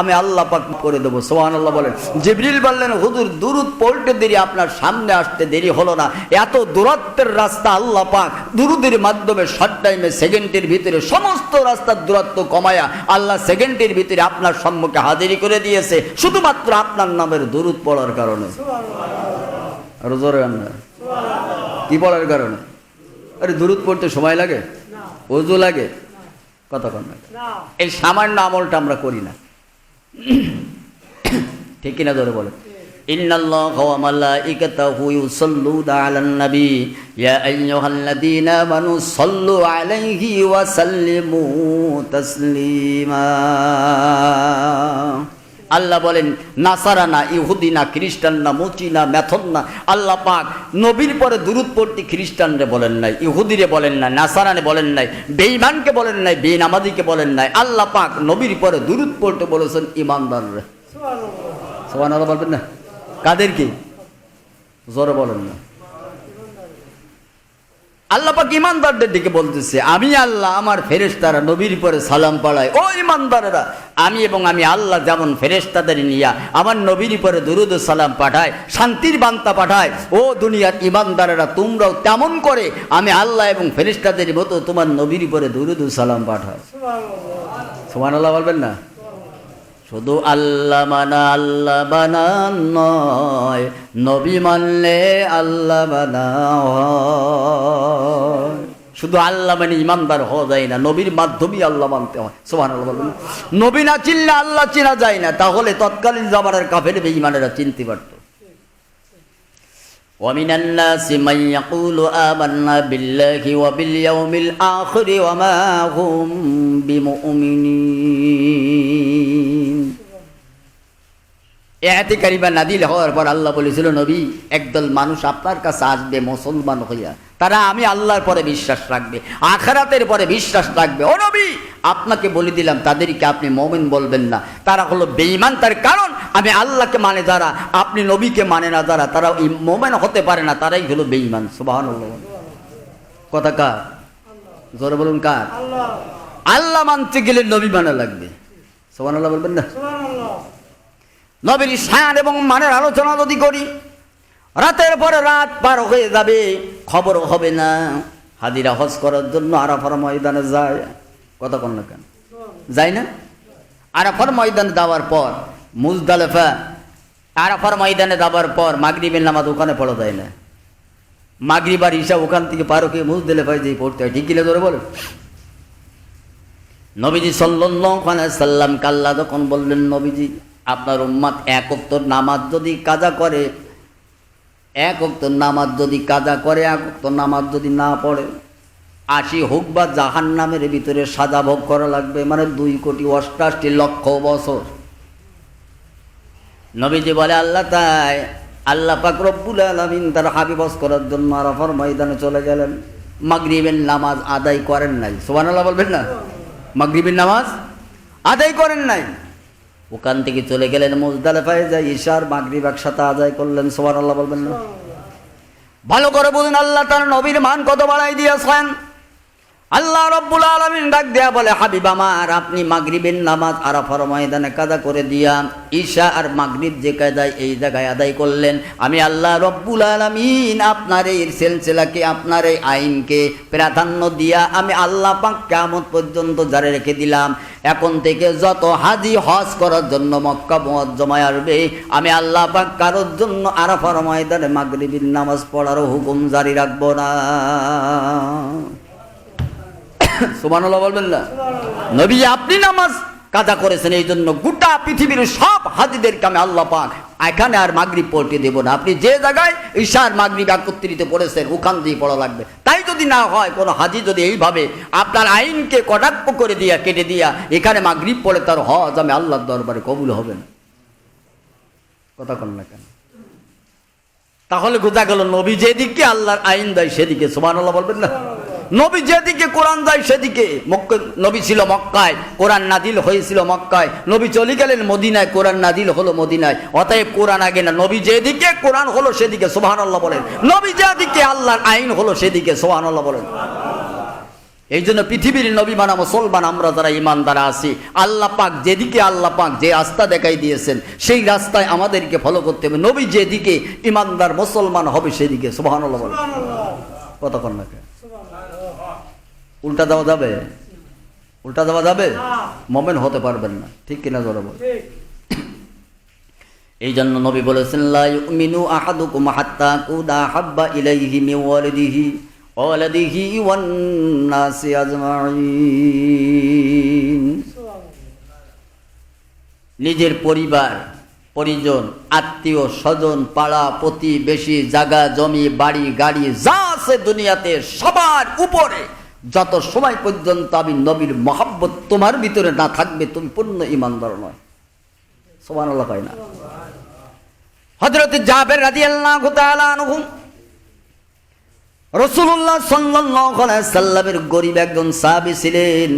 আমি আল্লাহ পাক করে দেবো সোহান আল্লাহ বলেন। জিবরিল বললেন হুজুর দূরত পল্টে দেরি আপনার সামনে আসতে দেরি হলো না। এত দূরত্বের রাস্তা আল্লাহ পাক দুরুদের মাধ্যমে শর্ট টাইমে সেকেন্ডের ভিতরে সমস্ত রাস্তার দূরত্ব কমায়া আল্লাহ সেকেন্ডের ভিতরে আপনার সম্মুখে হাজিরি করে দিয়েছে। শুধুমাত্র আপনার নামের দূরত পড়ার কারণে। কি পড়ার কারণে? আরে দূরত পড়তে সময় লাগে? অজু লাগে? কথা কন এই সামান্য আমলটা আমরা করি না। ঠিক কিনা ধরে বলে إن الله وملائكته يصلون على النبي يا أيها الذين آمنوا صلوا عليه وسلموا تسليما আল্লাহ বলেন নাসারা না ইহুদি না খ্রিস্টান না মুচি না মেথন না আল্লাহ পাক নবীর পরে দূরত পড়তে খ্রিস্টানরে বলেন নাই ইহুদিরে বলেন নাই নাসারানে বলেন নাই বেঈমানকে বলেন নাই বেনামাদিকে বলেন নাই আল্লাহ পাক নবীর পরে দূরত পড়তে বলেছেন ইমানদাররে। সবান বলবেন না? কাদের কি জোরে বলেন না। আল্লাহ পাক ইমানদারদের দিকে বলতেছে, আমি আল্লাহ, আমার ফেরেশতারা নবীর পরে সালাম পাড়াই ও ইমানদারেরা আমি এবং আমি আল্লাহ যেমন ফেরেশতাদের নিয়া আমার নবীর পরে দুরুদ সালাম পাঠায়, শান্তির বার্তা পাঠায়, ও দুনিয়ার ইমানদারেরা তোমরাও তেমন করে আমি আল্লাহ এবং ফেরেশতাদের মতো তোমার নবীর পরে দুরুদ সালাম পাঠায় সুমান আল্লাহ বলবেন না? শুধু আল্লাহ মানা আল্লাহ বানা নয়, নবী মানলে আল্লাহ বানা শুধু আল্লাহ মানে ইমানদার হওয়া যায় না, নবীর মাধ্যমে আল্লাহ মানতে হয়। সোহান নবী না চিনলে আল্লাহ চেনা যায় না, তাহলে তৎকালীন জামানের কাফের বেঈমানেরা চিনতে পারত। ومن الناس من يقول آمنا بالله وباليوم الآخر وما هم بمؤمنين এতে কারিবা নাদিল হওয়ার পর আল্লাহ বলেছিল নবী একদল মানুষ আপনার কাছে আসবে মুসলমান হইয়া তারা আমি আল্লাহর পরে বিশ্বাস রাখবে আখারাতের পরে বিশ্বাস রাখবে ও নবী আপনাকে বলে দিলাম তাদেরকে আপনি মমিন বলবেন না। তারা হলো বেঈমান তার কারণ। আমি আল্লাহকে মানে যারা আপনি নবীকে মানে না যারা তারা মোমেন হতে পারে না তারাই হলো বেঈমান। সুবাহ কথা কার? জোরে বলুন কার? আল্লাহ মানতে গেলে নবী মানা লাগবে। সোহান আল্লাহ বলবেন না? নবীর শান এবং মানের আলোচনা যদি করি রাতের পরে রাত পার হয়ে যাবে খবর হবে না। হাজিরা হজ করার জন্য আরাফার ময়দানে যায়। কথা কন না কেন? যায় না? আরাফার ময়দানে যাওয়ার পর, মুজদালেফা আরাফার ময়দানে যাওয়ার পর মাগরিবের নামাজ ওখানে পড়া যায় না। মাগরিবার ঈশা ওখান থেকে পার হয়ে মুজদালেফায় যেয়ে পড়তে হয়। ঠিক কিলে ধরে বলে নবীজি সাল্লাম কাল্লা যখন বললেন, নবীজি, আপনার উম্মাদ এক অক্তর নামাজ যদি কাজা করে, এক অক্তর নামাজ যদি কাজা করে, এক অক্তর নামাজ যদি না পড়ে আশি হোক বা জাহান নামের ভিতরে সাজা ভোগ করা লাগবে মানে দুই কোটি অষ্টাশটি লক্ষ বছর। নবীজি বলে, আল্লাহ তাই, আল্লাহ পাক রব্বুল আলমিন তার হাবিবস করার জন্য আরাফার ময়দানে চলে গেলেন। মাগরিবের নামাজ আদায় করেন নাই। সোবান আল্লাহ বলবেন না? মাগরিবের নামাজ আদায় করেন নাই। ওখান থেকে চলে গেলেন মুজদালেফায় যাই ঈশার মাগরিব একসাথে আদায় করলেন। সোমান আল্লাহ বলবেন না? ভালো করে বলুন আল্লাহ তার নবীর মান কত বাড়াই দিয়েছেন? আল্লাহ রব্বুল আলমিন ডাক দেয়া বলে, হাবিব আমার, আপনি মাগরিবের নামাজ আরাফার ময়দানে কাদা করে দিয়া ঈশা আর মাগরিব যে কায়দায় এই জায়গায় আদায় করলেন। আমি আল্লাহ রব্বুল আলমিন আপনার এই সেলসেলাকে, আপনার এই আইনকে প্রাধান্য দিয়া আমি আল্লাহ পাক কেমন পর্যন্ত জারে রেখে দিলাম। এখন থেকে যত হাজি হজ করার জন্য মক্কা জমায় আসবে, আমি আল্লাহ পাক কারোর জন্য আরাফার ময়দানে মাগরিবের নামাজ পড়ারও হুকুম জারি রাখব না। সুবহানাল্লাহ বলবেন না। নবী আপনি নামাজ কাজা করেছেন এই জন্য গোটা পৃথিবীর সব হাজিদেরকে আমি আল্লাহ পাক এখানে আর মাগরিব পড়তে দেব না। আপনি যে জায়গায় ঈশার মাগরিব একত্রিত করেছেন ওখান দিয়ে পড়া লাগবে। তাই যদি না হয় কোনো হাজি যদি এইভাবে আপনার আইনকে কটাক্ষ করে দিয়া কেটে দিয়া এখানে মাগরিব পড়ে তার হজ আমি আল্লাহর দরবারে কবুল হবে না কথা কন না কেন? তাহলে বোঝা গেল নবী যেদিকে আল্লাহর আইন দেয় সেদিকে সুমান আল্লাহ বলবেন না? নবী যেদিকে কোরআন যায় সেদিকে নবী ছিল মক্কায় কোরআন নাদিল হয়েছিল মক্কায়। নবী চলে গেলেন মদিনায় কোরআন নাদিল হলো মদিনায়। অতএব কোরআন আগে না নবী যেদিকে কোরআন হলো সেদিকে সোহান আল্লাহ বলেন। নবী যেদিকে আল্লাহর আইন হলো সেদিকে সোহান আল্লাহ বলেন। এই জন্য পৃথিবীর নবী মানা মুসলমান আমরা যারা ইমানদার আছি আল্লাহ পাক যেদিকে আল্লাহ পাক যে রাস্তা দেখাই দিয়েছেন সেই রাস্তায় আমাদেরকে ফলো করতে হবে। নবী যেদিকে ইমানদার মুসলমান হবে সেদিকে সুবাহান কতক্ষণ না উল্টা দেওয়া যাবে? উল্টা দেওয়া যাবে? মোমেন হতে পারবেন না। ঠিক কিনা জোরে বল। এই জন্য নবী বলেছেন লা ইউমিনু আহাদুকুম হাত্তা কুদা হাব্বা ইলাইহি মিন ওয়ালিদিহি ওয়ালাদিহি ওয়ান নাসি আজমাইন। নিজের পরিবার পরিজন আত্মীয় স্বজন পাড়া প্রতিবেশী জাগা জমি বাড়ি গাড়ি যা আছে দুনিয়াতে সবার উপরে যত সময় পর্যন্ত আমি নবীর মহাব্বত তোমার ভিতরে না থাকবে, তুমি পূর্ণ ইমানদার নয়। সমান পায় না। হজরত জাবের রাজি আল্লাহ রসুল্লাহ সাল্লামের গরিব একজন সাহাবি ছিলেন।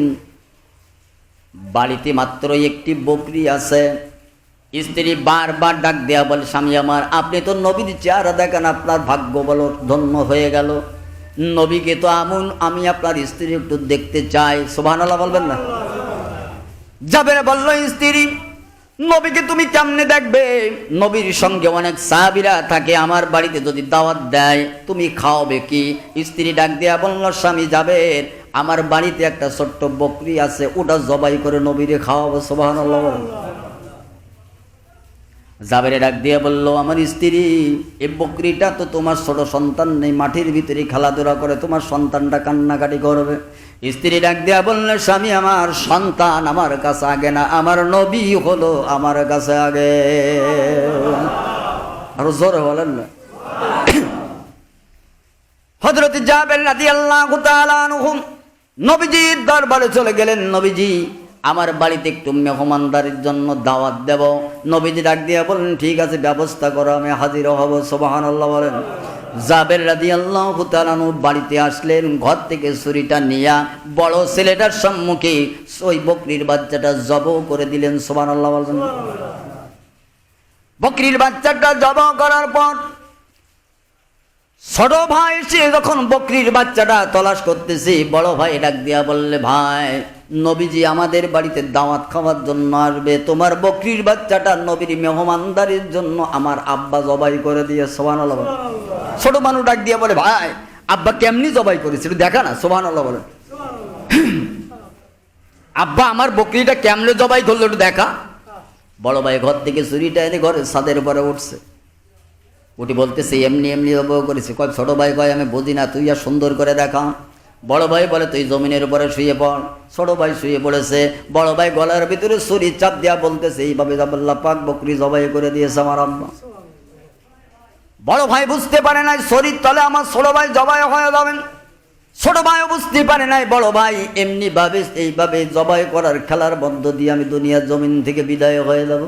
বাড়িতে মাত্র একটি বকরি আছে। স্ত্রী বারবার ডাক দেয়া বলে, স্বামী আমার, আপনি তো নবীর চেহারা দেখেন, আপনার ভাগ্য বলো, ধন্য হয়ে গেল। নবীকে তো আমুন, আমি আপনার স্ত্রী একটু দেখতে চাই। সোভান বলবেন না? যাবে বলল, স্ত্রী, নবীকে তুমি কেমনে দেখবে? নবীর সঙ্গে অনেক সাহাবিরা থাকে, আমার বাড়িতে যদি দাওয়াত দেয়, তুমি খাওয়াবে কি? স্ত্রী ডাক দেয়া বলল, স্বামী যাবে আমার বাড়িতে একটা ছোট্ট বকরি আছে, ওটা জবাই করে নবীরে খাওয়াবো সোবাহান জাবেরে ডাক দিয়ে বলল, আমার স্ত্রী এই বকরিটা তো তোমার ছোট সন্তান নেই, মাটির ভিতরে খেলাধুলা করে, তোমার সন্তানটা কান্নাকাটি করবে। স্ত্রী ডাক দিয়া বললে, স্বামী, আমার সন্তান আমার কাছে আগে না, আমার নবী হলো আমার কাছে আগে। আরও জোরে বলেন না। হজরত জাবের রাদি আল্লাহ নবীজির দরবারে চলে গেলেন। নবীজি আমার বাড়িতে একটু মেহমানদারির জন্য দাওয়াত দেব। নবীজি ডাক দিয়ে বলেন ঠিক আছে, ব্যবস্থা করো, আমি হাজির হব। সোবাহান আল্লাহ বলেন। জাবের রাদি আল্লাহ তালানু বাড়িতে আসলেন, ঘর থেকে ছুরিটা নিয়া বড় ছেলেটার সম্মুখে ওই বকরির বাচ্চাটা জব করে দিলেন সোবান আল্লাহ বলেন। বকরির বাচ্চাটা জব করার পর ছোট ভাই সে যখন বকরির বাচ্চাটা তলাশ করতেছে, বড় ভাই ডাক দিয়া বললে, ভাই নবীজি আমাদের বাড়িতে দাওয়াত খাওয়ার জন্য আসবে। তোমার বকরির বাচ্চাটা নবীর মেহমানদারির জন্য আমার আব্বা জবাই করে দিয়ে সোহান ছোট মানুষ ডাক দিয়ে বলে, ভাই, আব্বা কেমনি জবাই করেছিল দেখা না সোহান বলে। আব্বা, আমার বকরিটা কেমনে জবাই করল একটু দেখা। বড় ভাই ঘর থেকে চুরিটা এনে ঘরে ছাদের উপরে উঠছে। উঠি বলতেছে, এমনি এমনি জবাই করেছে। কয়, ছোট ভাই কয়, আমি বুঝি না, তুই আর সুন্দর করে দেখা। বড় ভাই বলে, তুই জমিনের উপরে শুয়ে পড়। ছোট ভাই শুয়ে পড়েছে। বড় ভাই গলার ভিতরে ছুরি চাপ দিয়া বলতেছে, এইভাবে জাবাল্লা পাক বকরি জবাই করে দিয়েছে আমার আম্মা বড় ভাই বুঝতে পারে নাই শরীর তলে আমার ছোট ভাই জবাই হয়ে যাবেন। ছোট ভাইও বুঝতে পারে নাই, বড় ভাই এমনি ভাবে এইভাবে জবাই করার খেলার বন্ধ দিয়ে আমি দুনিয়ার জমিন থেকে বিদায় হয়ে যাব।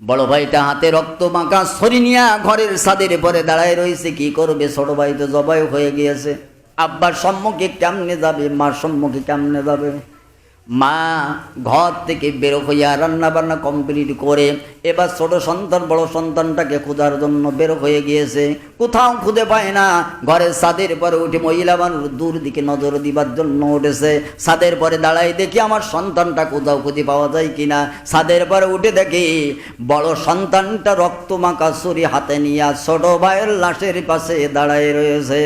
বড় ভাইটা হাতে রক্ত মাখা ছড়ি নিয়া ঘরের ছাদের পরে দাঁড়ায় রয়েছে, কি করবে? ছোট ভাই তো জবাই হয়ে গিয়েছে। আব্বার সম্মুখে কেমনে যাবে মার সম্মুখে কেমনে যাবে? মা ঘর থেকে বের হইয়া রান্না বান্না কমপ্লিট করে, এবার ছোট সন্তান, বড় সন্তানটাকে খোঁজার জন্য বের হয়ে গিয়েছে। কোথাও খুঁজে পায় না। ঘরের ছাদের পরে উঠে মহিলা মানুষ দূর দিকে নজর দিবার জন্য উঠেছে। ছাদের পরে দাঁড়াই দেখি আমার সন্তানটা কোথাও খুঁজে পাওয়া যায় কিনা। ছাদের পরে উঠে দেখি বড় সন্তানটা রক্ত মাখা ছুরি হাতে নিয়ে ছোট ভাইয়ের লাশের পাশে দাঁড়াই রয়েছে।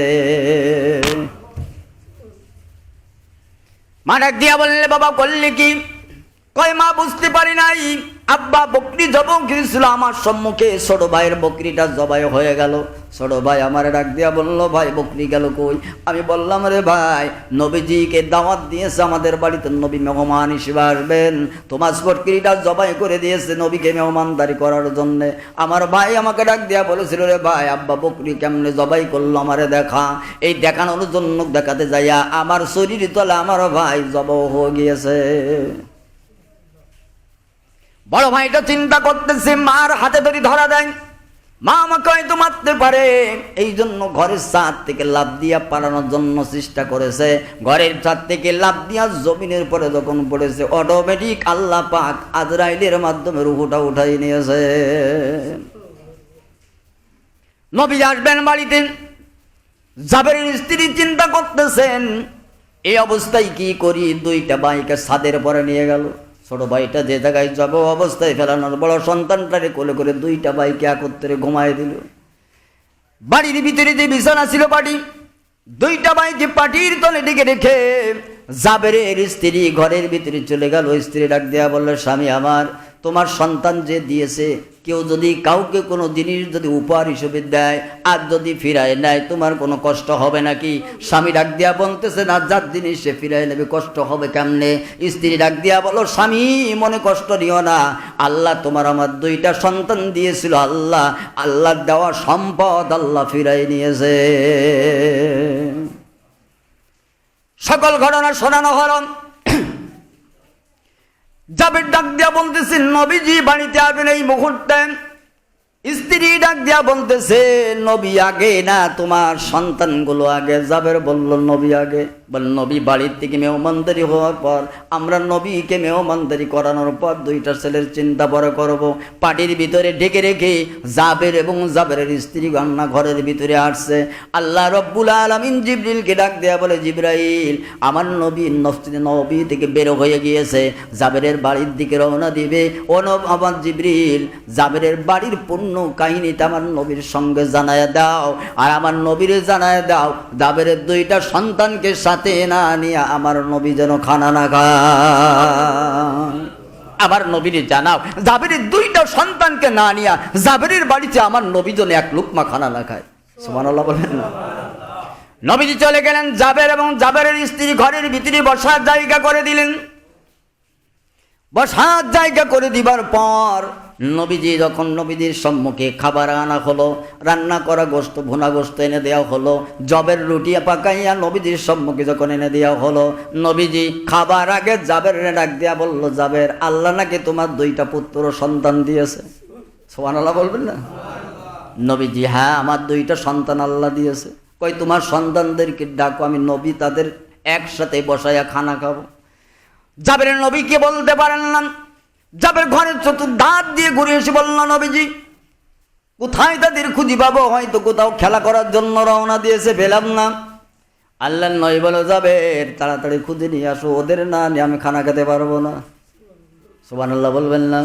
মা ডাক দিয়া বললে বাবা করলে কি? কয় মা বুঝতে পারি নাই। আব্বা বকরি জব গিয়েছিল আমার সম্মুখে ছোট ভাইয়ের বকরিটা জবাই হয়ে গেল। ছোট ভাই আমার ডাক দিয়া বলল, ভাই, বকরি গেল কই? আমি বললাম, রে ভাই, নবীজিকে দাওয়াত দিয়েছে আমাদের বাড়িতে নবী মেহমান হিসেবে আসবেন। তোমার বকরিটা জবাই করে দিয়েছে নবীকে মেহমানদারি করার জন্যে। আমার ভাই আমাকে ডাক দিয়া বলেছিল, রে ভাই, আব্বা বকরি কেমনে জবাই করল আমারে দেখা। এই দেখানোর জন্য দেখাতে যাইয়া আমার শরীর তলে আমার ভাই জব হয়ে গিয়েছে। বড় ভাইটা চিন্তা করতেছে, মার হাতে ধরি ধরা দেয়, মা আমাকে হয়তো মারতে পারে। এই জন্য ঘরের ছাদ থেকে লাভ দিয়া পালানোর জন্য চেষ্টা করেছে। ঘরের ছাদ থেকে লাভ দিয়া জমিনের পরে যখন পড়েছে অটোমেটিক আল্লাহ পাক আজরাইলের মাধ্যমে রুহুটা উঠাই নিয়েছে। নবী আসবেন বাড়িতে জাবের স্ত্রী চিন্তা করতেছেন, এই অবস্থায় কি করি? দুইটা বাইকে ছাদের পরে নিয়ে গেল। ছোট ভাইটা যে জায়গায় যাব অবস্থায় ফেলানোর বড় সন্তানটারে কোলে করে দুইটা ভাইকে একত্রে ঘুমায় দিল। বাড়ির ভিতরে যে বিছানা ছিল বাড়ি দুইটা ভাইকে পাটির তলে ডেকে রেখে জাবেরের স্ত্রী ঘরের ভিতরে চলে গেল। স্ত্রী ডাক দেয়া বলল, স্বামী আমার, তোমার সন্তান যে দিয়েছে কেউ যদি কাউকে কোনো জিনিস যদি উপহার হিসেবে দেয়, আর যদি ফিরায় নেয়, তোমার কোনো কষ্ট হবে নাকি? স্বামী ডাক দিয়া বলতেছে, না, যার জিনিস সে ফিরায় নেবে, কষ্ট হবে কেমনে? স্ত্রী ডাক দিয়া বলো স্বামী, মনে কষ্ট নিও না। আল্লাহ তোমার আমার দুইটা সন্তান দিয়েছিল, আল্লাহ আল্লাহ দেওয়া সম্পদ আল্লাহ ফিরাই নিয়েছে। সকল ঘটনা শোনানো হল। জাবের ডাক দিয়া বলতেছেন, নবীজি বাড়িতে আসবেন এই মুহূর্তে। স্ত্রী ডাক দিয়া বলতেছে, নবী আগে না, তোমার সন্তানগুলো আগে। জাবের বলল, নবী আগে। বল, নবী বাড়ির থেকে মেহমানদারি হওয়ার পর, আমরা নবীকে মেহমানদারি করানোর পর দুইটা ছেলের চিন্তা পরে করব। পাটির ভিতরে ঢেকে রেখে জাবের এবং জাবেরের স্ত্রী গন্না ঘরের ভিতরে আসছে। আল্লাহ রব্বুল আলমিন জিবরিলকে ডাক দেয়া বলে, জিব্রাইল, আমার নবী নবী থেকে বের হয়ে গিয়েছে। জাবেরের বাড়ির দিকে রওনা দিবে। ও নব, আমার জিবরিল, জাবেরের বাড়ির পূর্ণ কাহিনীটা আমার নবীর সঙ্গে জানায় দাও। আর আমার নবীরে জানায় দাও, জাবেরের দুইটা সন্তানকে সাথে না নিয়ে আমার নবী যেন খানা না খায় আমার নবীর জানাও, জাবেরের দুইটা সন্তানকে না নিয়া জাবেরের বাড়িতে আমার নবী যেন এক লুকমা খানা না খায় সুবহানাল্লাহ বলেন না। নবীজি চলে গেলেন জাবের এবং জাবেরের স্ত্রী ঘরের ভিতরে বসার জায়গা করে দিলেন। বসার জায়গা করে দিবার পর নবীজি যখন নবীজির সম্মুখে খাবার আনা হলো, রান্না করা গোস্ত ভুনা গোস্ত এনে দেওয়া হলো জবের রুটি পাকাইয়া নবীজির সম্মুখে যখন এনে দেওয়া হলো, নবীজি খাবার আগে জাবের ডাক দিয়া বলল, জাবের, আল্লাহ নাকি তোমার দুইটা পুত্র সন্তান দিয়েছে? সোহান আল্লাহ বলবেন না? নবীজি হ্যাঁ আমার দুইটা সন্তান আল্লাহ দিয়েছে। কই, তোমার সন্তানদেরকে ডাকো, আমি নবী তাদের একসাথে বসাইয়া খানা খাব। জাবের নবীকে বলতে পারেন না? জাবের ঘরের চতুর দাঁত দিয়ে ঘুরে এসে বলল নবীজি, কোথায় তাদের খুঁজি পাবো? হয়তো কোথাও খেলা করার জন্য রওনা দিয়েছে, পেলাম না। আল্লাহ নয় বলো, যাবে, তাড়াতাড়ি খুঁজে নিয়ে আসো, ওদের না, নিয়ে আমি খানা খেতে পারব না। সোবান আল্লাহ বলবেন না।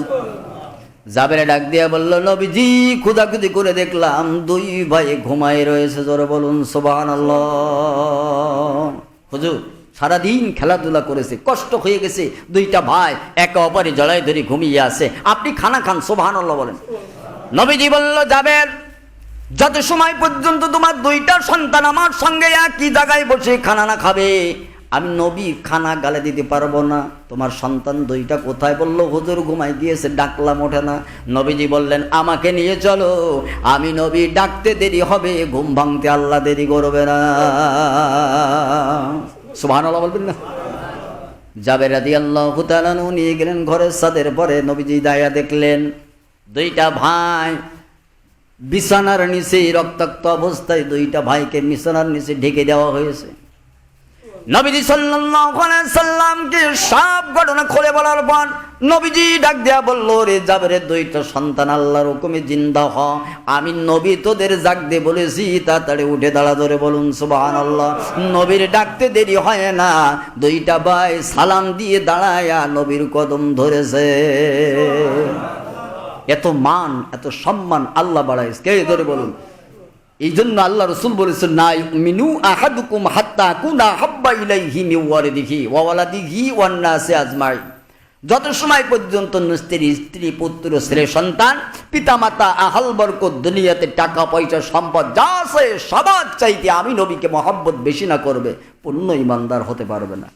জাবেরে ডাক দিয়া বলল, নবীজি খুদাখুদি করে দেখলাম দুই ভাই ঘুমায় রয়েছে, জোরে বলুন সোবান আল্লাহ হুজুর সারাদিন খেলাধুলা করেছে, কষ্ট হয়ে গেছে। দুইটা ভাই একে অপরে জড়াই ধরে ঘুমিয়ে আছে। আপনি খানা খান সোভান বলেন। নবীজি বলল, যাবেন। যত সময় পর্যন্ত তোমার দুইটা সন্তান আমার সঙ্গে একই জায়গায় বসে খানা না খাবে, আমি নবী খানা গালে দিতে পারব না। তোমার সন্তান দুইটা কোথায় বলল, হুজুর ঘুমাই গিয়েছে ডাকলাম ওঠে না। নবীজি বললেন, আমাকে নিয়ে চলো। আমি নবী ডাকতে দেরি হবে, ঘুম ভাঙতে আল্লাহ দেরি করবে না। সুবহান বলবেন না? জাবের রাদি আল্লাহ হুতালানু নিয়ে গেলেন ঘরের সাদের পরে নবীজি দায়া দেখলেন, দুইটা ভাই বিছানার নিচে রক্তাক্ত অবস্থায় দুইটা ভাইকে বিছানার নিচে ঢেকে দেওয়া হয়েছে। নবীজি সাল্লামকে সব ঘটনা খুলে বলার পর নবীজি ডাক দেয়া বলল রে জাবেরের দুইটা সন্তান, আল্লাহর হুকুমে জিন্দা হ। আমি নবী তোদের জাগ দে বলেছি, তাড়াতাড়ি উঠে দাঁড়া ধরে বলুন, সুবহানাল্লাহ। নবীর ডাকতে দেরি হয় না, দুইটা ভাই সালাম দিয়ে দাঁড়ায়া নবীর কদম ধরেছে। এত মান, এত সম্মান আল্লাহ বাড়াইছে। কে ধরে বলুন? এই জন্য আল্লাহ রসুল বলেছেন না মিনু আহাদুকুম হাত্তা কুনা হাব্বা ইলাইহি মিওয়ারিদিহি ওয়া ওয়ালাদিহি ওয়ান নাসি আজমাই যত সময় পর্যন্ত স্ত্রী স্ত্রী পুত্র ছেলে সন্তান পিতামাতা আহাল বরকত দুনিয়াতে টাকা পয়সা সম্পদ যা আছে সবার চাইতে আমি নবীকে মহব্বত বেশি না করবে পূর্ণ ইমানদার হতে পারবে না।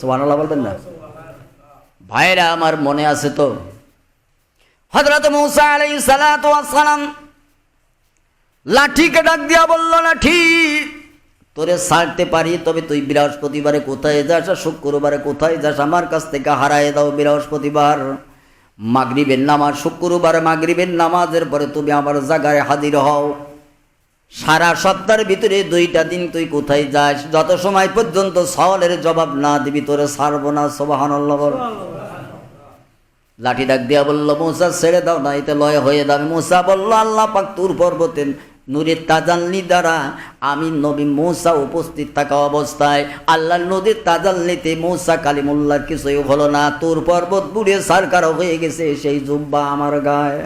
সোহানাল্লাহ বলবেন না? ভাইরা আমার মনে আছে তো হজরত মুসা আলাই সালাম লাঠিকে ডাক দিয়া বলল, লাঠি, তোরে ছাড়তে পারি, তবে তুই বৃহস্পতিবারে কোথায় যাস আর শুক্রবারে কোথায় যাস? আমার কাছ থেকে হারায় দাও বৃহস্পতিবার। মাগরিবের নামাজ, শুক্রবার মাগরিবের নামাজের পরে তুমি আমার জায়গায় হাজির হও। সারা সপ্তাহের ভিতরে দুইটা দিন তুই কোথায় যাস? যত সময় পর্যন্ত সওয়ালের জবাব না দিবি, তোরে ছাড়বো না সোবাহান্লাহ বল। লাঠি ডাক দিয়া বলল, মুসা, ছেড়ে দাও না এতে লয় হয়ে যাবে। মুসা বলল, আল্লাহ পাক তুর পর্বতে নূরের তাজাল্লি দ্বারা আমি নবী মৌসা উপস্থিত থাকা অবস্থায় আল্লাহ নদীর তাজাল্লিতে মৌসা কালিমুল্লার কিছুই হলো না। তোর পর্বত বুড়ে সারকার হয়ে গেছে সেই জুব্বা আমার গায়ে।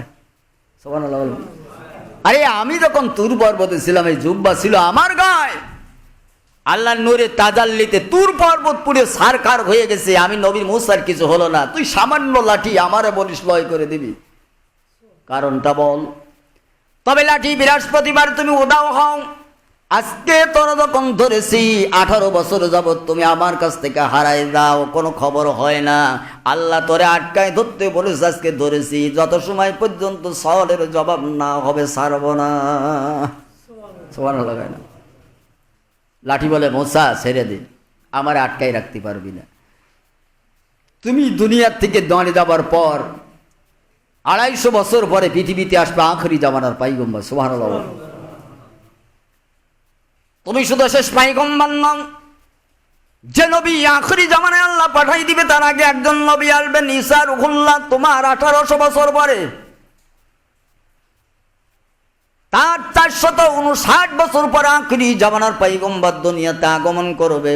আরে আমি যখন তুর পর্বতে ছিলাম, এই জুব্বা ছিল আমার গায়ে। আল্লাহ নূরে তাজাল্লিতে তুর পর্বত পুড়ে সারকার হয়ে গেছে, আমি নবীর মৌসার কিছু হলো না। তুই সামান্য লাঠি আমারে বলিস লয় করে দিবি। কারণটা বল। তবে লাঠি বৃহস্পতিবার তুমি উদাও হও। আজকে তোর যখন ধরেছি, আঠারো বছর যাবৎ তুমি আমার কাছ থেকে হারাই দাও, কোনো খবর হয় না। আল্লাহ তোরে আটকায় ধরতে বলেছে, আজকে ধরেছি। যত সময় পর্যন্ত সওয়ালের জবাব না হবে, ছাড়ব না। সবার লাগায় না। লাঠি বলে, মোসা, ছেড়ে দে। আমার আটকাই রাখতে পারবি না। তুমি দুনিয়ার থেকে দাঁড়িয়ে যাবার পর আড়াইশো বছর পরে পৃথিবীতে আসবে আখরি জামানার পাইগম্বা সুহান তুমি শুধু শেষ পাইগম্বার নন যে নবী আখরি জামানায় আল্লাহ পাঠাই দিবে, তার আগে একজন নবী আসবেন ঈসা রুহুল্লাহ তোমার আঠারোশো বছর পরে। তার চারশত উনষাট বছর পর আখরি জামানার পাইগম্বার দুনিয়াতে আগমন করবে।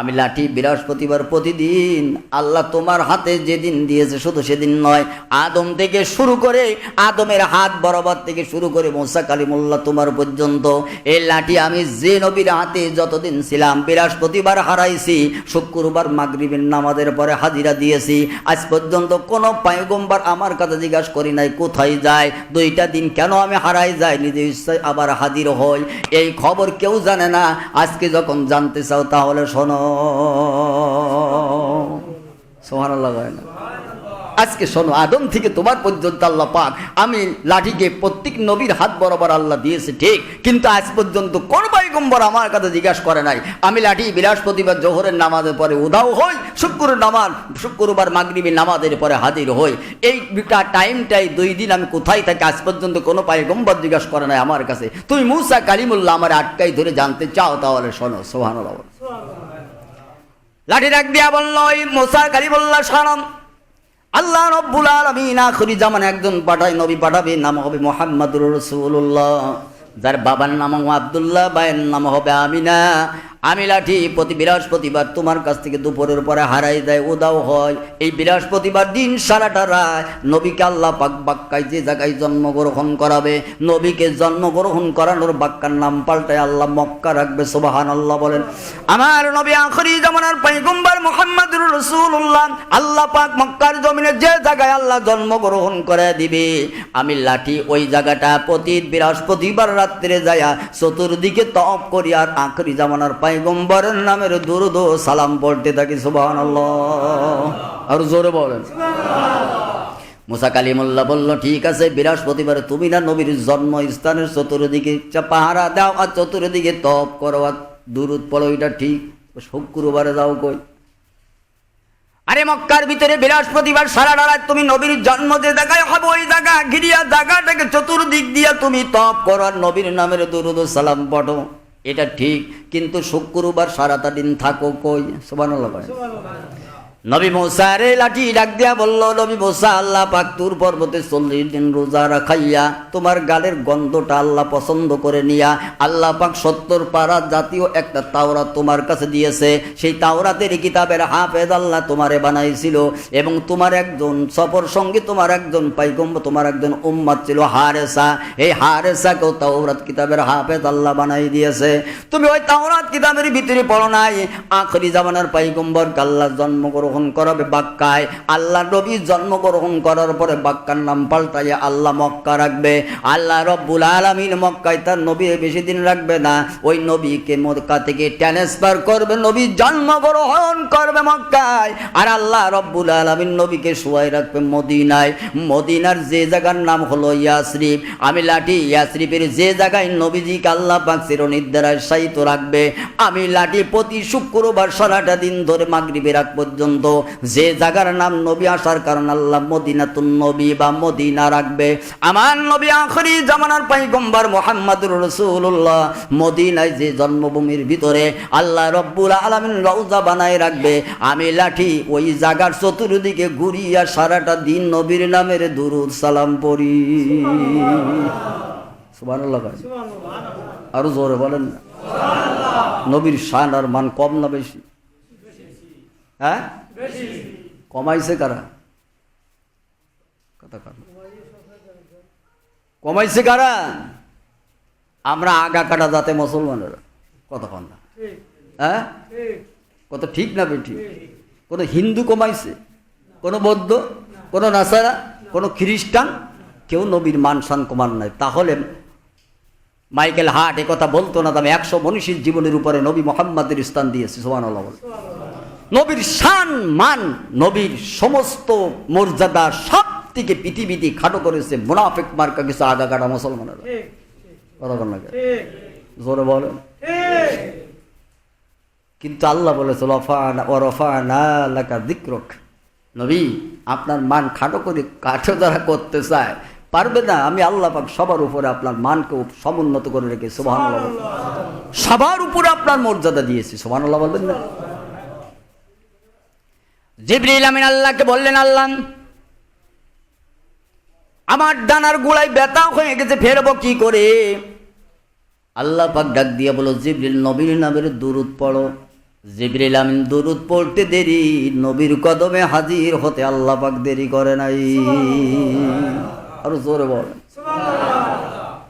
আমি লাঠি বৃহস্পতিবার প্রতিদিন, আল্লাহ তোমার হাতে যেদিন দিয়েছে শুধু সেদিন নয়, আদম থেকে শুরু করে আদমের হাত বরাবর থেকে শুরু করে মোসা কালিমুল্লাহ তোমার পর্যন্ত। এই লাঠি আমি যে নবীর হাতে যতদিন ছিলাম, বৃহস্পতিবার হারাইছি, শুক্রবার মাগরিবের নামাজের পরে হাজিরা দিয়েছি। আজ পর্যন্ত কোনো পায়গম্বার আমার কাছে জিজ্ঞাসা করি নাই, কোথায় যায়, দুইটা দিন কেন আমি হারাই যাই, নিজে ইচ্ছায় আবার হাজির হই। এই খবর কেউ জানে না, আজকে যখন জানতে চাও তাহলে শোনো। আজকে শোনো, আদম থেকে তোমার পর্যন্ত আল্লাহ পাক, আমি লাঠিকে প্রত্যেক নবীর হাত বরাবর আল্লাহ দিয়েছে, ঠিক। কিন্তু আজ পর্যন্ত কোন পয়গম্বর আমার কাছে জিজ্ঞাসা করে নাই, আমি লাঠি বৃহস্পতিবার জোহরের নামাজের পরে উধাও হই, শুক্র নামাজ, শুক্রবার মাগরিবী নামাজের পরে হাজির হই। এই টাইমটাই দুই দিন আমি কোথায় থাকি, আজ পর্যন্ত কোনো পায়গম্বর জিজ্ঞাসা করে নাই আমার কাছে। তুমি মুসা কালিমুল্লাহ আমার আটকাই ধরে জানতে চাও তাহলে শোনো সোহান লাঠি ডাক দিয়া বলল, ওই মোসা কালিমুল্লাহ সারম। আল্লাহ রব্বুল আলমিন আখরি জামান একজন পাঠায়, নবী পাঠাবে, নাম হবে মোহাম্মদুর রসুল্লাহ যার বাবার নাম আবদুল্লাহ বায়ের নাম হবে আমিনা। আমি লাঠি প্রতি বৃহস্পতিবার তোমার কাছ থেকে দুপুরের পরে হারাই দেয়, উদাও হয়। এই বৃহস্পতিবার দিন সারাটা রায় নবীকে আল্লাহ পাক বাক্কায় যে জায়গায় জন্মগ্রহণ করাবে, নবীকে জন্মগ্রহণ করানোর বাক্কার নাম পাল্টায় আল্লাহ মক্কা রাখবে সোবাহান আল্লাহ বলেন। আমার নবী আখরি জামানার পাইগম্বার মোহাম্মদুর রসুল্লাহ আল্লাহ পাক মক্কার জমিনে যে জায়গায় আল্লাহ জন্মগ্রহণ করে দিবে, আমি লাঠি ওই জায়গাটা প্রতি বৃহস্পতিবার রাত্রে যায়া চতুর্দিকে তপ করি আর আখরি জামানার পাইগম্বরের নামের দুরুদ সালাম পড়তে থাকি সুবাহ আর জোরে বলেন। মুসা কালিমুল্লাহ বলল, ঠিক আছে, বৃহস্পতিবার তুমি না নবীর জন্মস্থানের চতুর্দিকে পাহারা দাও আর চতুর্দিকে তপ করো আর দুরুদ পড়ো, এটা ঠিক। শুক্রবারে যাও কই? আরে মক্কার ভিতরে বৃহস্পতিবার সারা রাত তুমি নবীর জন্ম যে জায়গায় হবে, ওই জায়গা ঘিরিয়া জায়গাটাকে চতুর্দিক দিয়া তুমি তপ করো আর নবীর নামের দুরুদ সালাম পড়ো। এটা ঠিক কিন্তু শুক্রবার সারাটা দিন থাকো কই? সোবান নবী মোসা রে লাঠি ডাক দিয়া বলল, নবী মোসা, আল্লাহ পাক তুর পর্বতে চল্লিশ দিন রোজা রাখাইয়া তোমার গালের গন্ধটা আল্লাহ পছন্দ করে নিয়া, আল্লাহ পাক সত্তর পাড়া জাতীয় একটা তাওরা তোমার কাছে দিয়েছে। সেই তাওরাতের কিতাবের হাফেজ আল্লাহ তোমারে বানাইছিল এবং তোমার একজন সফর সঙ্গে, তোমার একজন পাইগম্ব তোমার একজন উম্মাদ ছিল হারেসা। এই হারেসাকেও তাওরাত কিতাবের হাফেজ আল্লাহ বানাই দিয়েছে। তুমি ওই তাওরাত কিতাবের ভিতরে পড়ো নাই। আখরি জামানার পাইগম্বর আল্লাহ জন্মগ্রহণ করাবে বাক্কায়। আল্লাহ নবী জন্মগ্রহণ করার পরে বাক্কার নাম পাল্টাইয়া আল্লাহ মক্কা রাখবে। আল্লাহ রব্বুল আলমিন মক্কায় তার নবী বেশি দিন রাখবে না। ওই নবীকে মক্কা থেকে ট্রান্সফার করবে, নবী জন্মগ্রহণ করবে মক্কায়। আর আল্লাহ রব্বুল আলমিন নবীকে শুয়াই রাখবে মদিনায়। মদিনার যে জায়গার নাম হলো ইয়াসরিফ। আমি লাঠি ইয়াসরিফের যে জায়গায় নবীজিকে আল্লাহ পাক চিরনিদ্রায় সাহিত্য রাখবে, আমি লাঠি প্রতি শুক্রবার সারাটা দিন ধরে মাগরিবের আগ পর্যন্ত যে জায়গার নাম নবী আসার কারণ আল্লাহ মদিনাতুন নবী বা মদিনা রাখবে। আমার নবী আখরি জামানার পাইগম্বার মোহাম্মদুর রসুল্লাহ মদিনায় যে জন্মভূমির ভিতরে আল্লাহ রব্বুল আলমিন রৌজা বানায় রাখবে। আমি লাঠি ওই জায়গার চতুর্দিকে ঘুরিয়া সারাটা দিন নবীর নামের দুরুদ সালাম পড়ি। আরও জোরে বলেন না। নবীর শান আর মান কম না বেশি? হ্যাঁ? কমাইছে কারা? কথা কন। কমাইছে কারা? আমরা আগা কাটা যাতে মুসলমানেরা। কতক্ষণ না। হ্যাঁ? কত ঠিক না বেঠি? কোনো হিন্দু কমাইছে? কোনো বৌদ্ধ? কোনো নাসারা? কোনো খ্রিস্টান? কেউ নবীর মান শান কমান নাই। তাহলে মাইকেল হার্ট কথা বলতো না আমি একশো মনীষীর জীবনের উপরে নবী মোহাম্মদের স্থান দিয়েছি সোমান নবীর শান মান নবীর সমস্ত মর্যাদা সব থেকে পৃথিবীতে খাটো করেছে মুনাফিক মার্কা কিছু আগা কাটা মুসলমানেরা। জোরে বলেন। কিন্তু আল্লাহ বলেছে লফানা ও রফানা লাকা দিক্রক নবী আপনার মান খাটো করে কাঠো যারা করতে চায় পারবে না আমি আল্লাহ পাক সবার উপরে আপনার মানকে সমুন্নত করে রেখে সোহান সবার উপরে আপনার মর্যাদা দিয়েছি সোহান বলবেন না? জিবরিল আমিন আল্লাহকে বললেন, আল্লাহ, আমার ডানার গোড়ায় ব্যথা হয়ে গেছে, ফেরবো কি করে? আল্লাহ পাক ডাক দিয়ে বলো জিবরিল, নবীর নামের দুরুদ পড়ো। জিবরিল আমিন দুরুদ পড়তে দেরি, নবীর কদমে হাজির হতে আল্লাহ পাক দেরি করে নাই। আরও জোরে বল।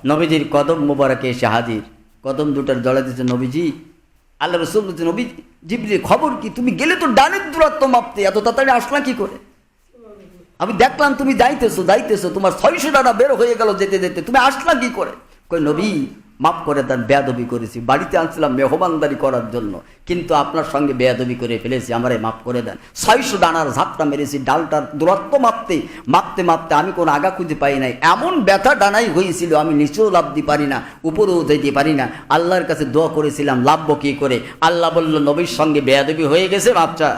নবীজির কদম মোবারকে এসে হাজির। কদম দুটার জলে দিচ্ছে নবীজি আল্লাহ রসুল বলছেন অভি জিবলির খবর কি? তুমি গেলে তো ডানের দূরত্ব মাপতে, এত তাড়াতাড়ি আসলা কি করে? আমি দেখলাম তুমি যাইতেছো যাইতেছো, তোমার ছয়শো টাকা বের হয়ে গেল যেতে যেতে, তুমি আসলা কি করে? কই, নবী মাফ করে দেন বেয়াদবি করেছি। বাড়িতে আনছিলাম মেহমানদারি করার জন্য কিন্তু আপনার সঙ্গে বেয়াদবি করে ফেলেছি আমারে মাফ করে দেন। ছয়শো ডানার ঝাপটা মেরেছি ডালটার দূরত্ব মাপতে মাপতে মাপতে আমি কোনো আগা খুঁজে পাই নাই। এমন ব্যথা ডানাই হয়েছিল আমি নিচেও লাভতে পারি না উপরেও যেতে পারি না। আল্লাহর কাছে দোয়া করেছিলাম লাভবো কি করে? আল্লাহ বলল নবীর সঙ্গে বেয়াদবি হয়ে গেছে মাপচা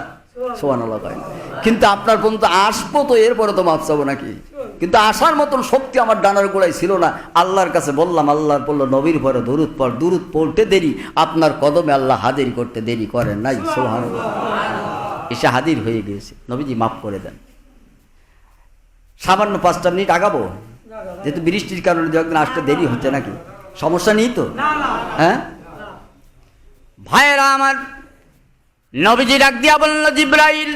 সোয়ান আল্লাহ কিন্তু আপনার পর্যন্ত আসব তো এরপরে তো মাপ চাবো নাকি? কিন্তু আসার মতন শক্তি আমার ডানার গোড়ায় ছিল না। আল্লাহর কাছে বললাম আল্লাহর বলল নবীর পরে দূরত পর দূরত পড়তে দেরি আপনার কদমে আল্লাহ হাজির করতে দেরি করেন নাই। সোহান এসে হাজির হয়ে গিয়েছে। নবীজি মাফ করে দেন। সামান্য পাঁচটা মিনিট আগাবো? যেহেতু বৃষ্টির কারণে দু একদিন আসতে দেরি হচ্ছে নাকি? সমস্যা নেই তো? হ্যাঁ? ভাইয়েরা আমার নবীজি ডাক দিয়া বলল জিব্রাইল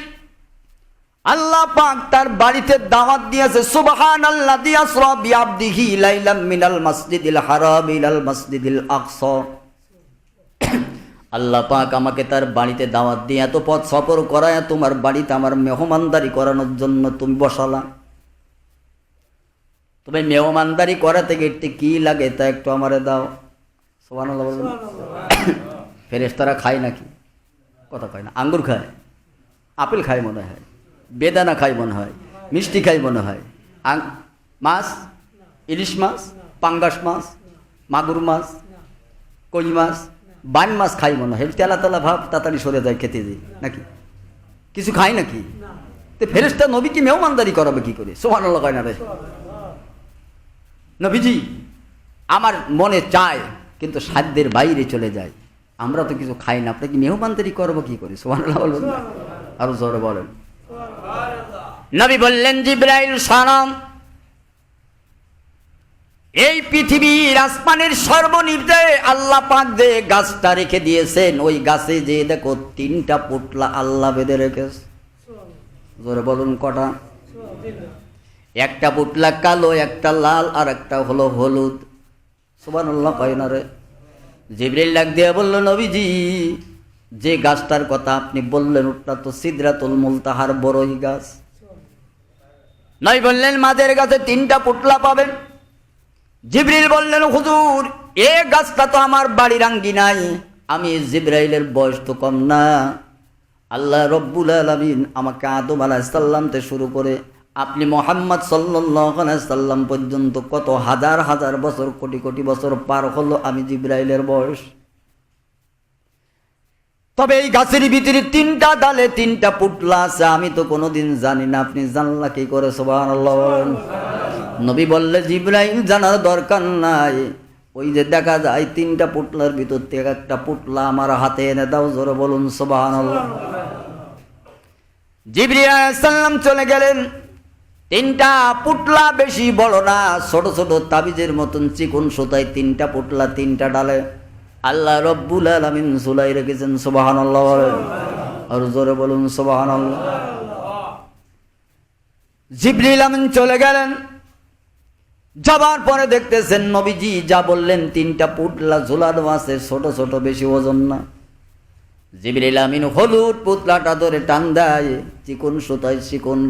আল্লাহ পাক তার বাড়িতে দাওয়াত দিয়েছে সুবহান আল্লাহ দিয়াসরা বিআবদিহি লাইলাম মিনাল মসজিদিল হারাম ইলাল মসজিদিল আকসা। আল্লাহ পাক আমাকে তার বাড়িতে দাওয়াত দিয়ে এত পথ সফর করায় তোমার বাড়িতে আমার মেহমানদারি করানোর জন্য তুমি বসালা। তুমি মেহমানদারি করা থেকে একটু কি লাগে তা একটু আমারে দাও। বলবেন ফেরেশতারা খায় নাকি? কথা কয় না আঙ্গুর খায় আপেল খায় মনে হয়। বেদানা খাই মনে হয়, মিষ্টি খায় মনে হয়। আং, মাছ, ইলিশ মাছ, পাঙ্গাস মাছ, মাগুর মাছ, কই মাছ, বান মাছ খাই মনে হয়। তেলা তেলা ভাব তাড়াতাড়ি সরে যায় খেতে দিই নাকি? কিছু খাই নাকি? তো ফেরেস্তা নবীকে মেহমানদারি করাবে কি করে? সোমান কয় না রে। নবীজি, আমার মনে চায়, কিন্তু সাধ্যের বাইরে চলে যায়। আমরা তো কিছু খাই না, আপনাকে মেহমানদারি করব কি করে? সোমান বলবেন না? আরও জোরে বলেন। নবী বললেন, জিব্রাইল সালাম এই পৃথিবীর আসমানের সর্বনিম্নে আল্লাহ পাক যে গাছটা রেখে দিয়েছেন, ওই গাছে যে দেখো তিনটা পুটলা আল্লাহ বেঁধে রেখেছে। জোরে বলুন কটা। একটা পুটলা কালো, একটা লাল, আর একটা হলো হলুদ। সুবান কয় না রে? জিবরিল ডাক দিয়ে বলল, নবীজি যে গাছটার কথা আপনি বললেন, ওটা তো সিদ্রাতুল মুলতাহার বড়ই গাছ। নয় বললেন মাঝের গাছে তিনটা পুটলা পাবেন? জিবরিল বললেন, হুজুর, এ গাছটা তো আমার বাড়ির আঙ্গি নাই। আমি জিব্রাইলের বয়স তো কম না। আল্লাহ রব্বুল আলমিন আমাকে আদম আলাহিসাল্লাম থেকে শুরু করে আপনি মোহাম্মদ সাল্লাম পর্যন্ত কত হাজার হাজার বছর, কোটি কোটি বছর পার হলো আমি জিব্রাইলের বয়স। তবে এই গাছের ভিতরে তিনটা ডালে তিনটা পুটলা আছে, আমি তো কোনোদিন জানি না, আপনি জানলা কি করে সোবাহ নবী বললে, জিব্রাইল জানার দরকার নাই। ওই যে দেখা যায়, তিনটা পুটলার ভিতর থেকে একটা পুটলা আমার হাতে এনে দাও, জোরে বলুন সোবাহ জিবরিয়াল্লাম চলে গেলেন। তিনটা পুটলা বেশি বড় না, ছোট ছোট তাবিজের মতন চিকন সুতায় তিনটা পুটলা, তিনটা ডালে। আল্লাহ রব্বুল আলামিন সুলাই রেখেছেন, সুবহানাল্লাহ বলেন। আর জোরে বলুন, সুবহানাল্লাহ। জিবরিল আমিন চলে গেলেন। যাবার পরে দেখতেছেন নবীজি যা বললেন, তিনটা পুটলা ঝুলানো আছে, ছোট ছোট, বেশি ওজন না। জিবরিল আমিন হলুদ পুতলাটা ধরে টান দেয়, চিকন সুতায় চিকন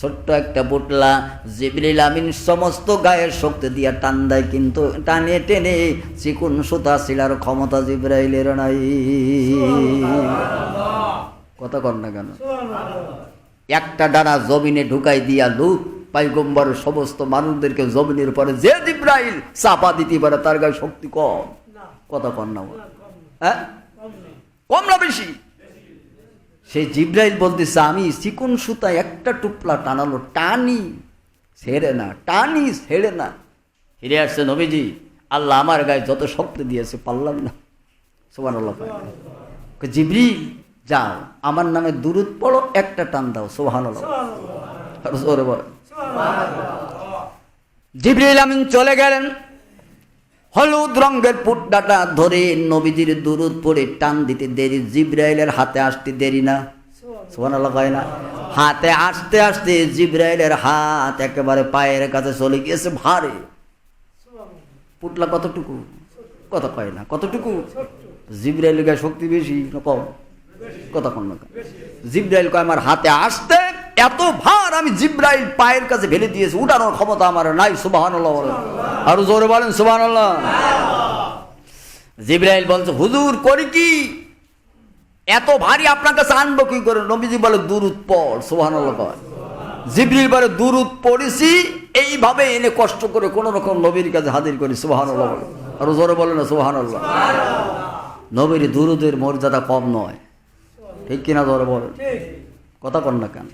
ছোট্ট একটা পুটলা জিবরিল আমিন সমস্ত গায়ের শক্তি দিয়া টান দেয় কিন্তু টানে টেনে চিকুন সুতা শিলার ক্ষমতা জিব্রাইলের নাই। কথা কর না কেন? একটা ডানা জমিনে ঢুকাই দিয়া লুক পাইগম্বর সমস্ত মানুষদেরকে জমিনের পরে যে জিব্রাইল চাপা দিতে পারে তার গায়ে শক্তি কম। কথা কর না হ্যাঁ? কম না বেশি। সেই জিব্রাইল বলতেছে আমি চিকন সুতায় একটা টুপলা টানালো টানি ছেড়ে না টানি ছেড়ে না। ফিরে আসছে নবীজি আল্লাহ আমার গায়ে যত শক্তি দিয়েছে পারলাম না। সোমান জিব্রিল যাও আমার নামে দূরত পড়ো একটা টান দাও। সোহান জিব্রিল আমিন চলে গেলেন। হলুদ রঙের পুট্টাটা ধরে নবীজির দুরুদ পড়ে টান দিতে দেরি, জিব্রাইলের হাতে আসতে দেরি না। না? হাতে আসতে আসতে জিব্রাইলের হাত একেবারে পায়ের কাছে চলে গিয়েছে ভারে। পুটলা কতটুকু? কত কয় না? কতটুকু? জিব্রাইলের গায়ে শক্তি বেশি কম? কথা কন না জিব্রাইল কয়, আমার হাতে আসতে এত ভার আমি জিব্রাইল পায়ের কাছে ফেলে দিয়েছি, উঠানোর ক্ষমতা আমার নাই বলেন। আরও জোরে বলেন, সুবহানাল্লাহ। জিব্রাইল বলছে, হুজুর, করি কি? এত ভারী আপনার কাছে আনব কি করে? নবীজি বলে, দুরুদ পড় কয়। জিব্রিল বলে, দুরুদ পড়েছি, এইভাবে এনে কষ্ট করে কোন রকম নবীর কাছে হাজির করি বলে। আরও জোরে বলে না, সুবহানাল্লাহ। নবীর দুরুদের মর্যাদা কম নয়। ঠিক কিনা জোরে বলেন? কথা কন না কেন?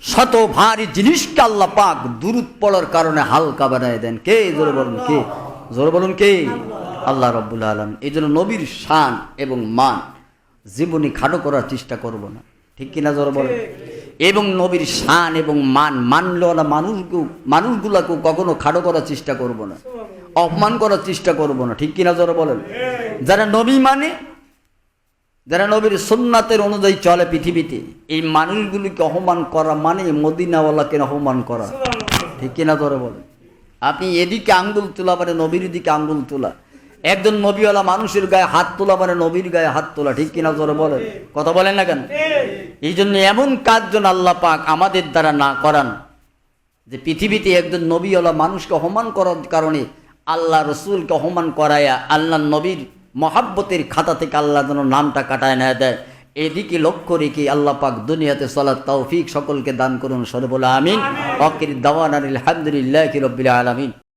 শত ভারী জিনিসকে আল্লাহ পাক দুরুদ পড়ার কারণে হালকা বানায় দেন। কে? জোরে বলুন কে? জোরে বলুন কে? আল্লাহ রব্বুল আলম এই জন্য নবীর শান এবং মান জীবনী খাটো করার চেষ্টা করব না। ঠিক কিনা জোরে বলেন? এবং নবীর শান এবং মান মানলেওয়ালা মানুষকে মানুষগুলাকেও কখনো খাটো করার চেষ্টা করব না। অপমান করার চেষ্টা করব না। ঠিক কিনা জোরে বলেন? যারা নবী মানে যারা নবীর সুন্নাতের অনুযায়ী চলে পৃথিবীতে এই মানুষগুলিকে অপমান করা মানে মদিনাওয়ালাকে অপমান করা। ঠিক কিনা ধরে বলে আপনি এদিকে আঙ্গুল তোলা মানে নবীর দিকে আঙ্গুল তোলা। একজন নবীওয়ালা মানুষের গায়ে হাত তোলা মানে নবীর গায়ে হাত তোলা। ঠিক কিনা ধরে বলেন? কথা বলেন না কেন? এই জন্য এমন কাজ যেন আল্লাহ পাক আমাদের দ্বারা না করান যে পৃথিবীতে একজন নবীওয়ালা মানুষকে অপমান করার কারণে আল্লাহ রসুলকে অপমান করায়া আল্লাহ নবীর মহাব্বতের খাতা থেকে আল্লাহ যেন নামটা কাটায় না দেয়। এদিকে লক্ষ্য রেখে আল্লাহ পাক দুনিয়াতে সলাৎ তৌফিক সকলকে দান করুন সরবুল আমিন। অকির দাওয়ান আলহামদুলিল্লাহ রবিল আলমিন।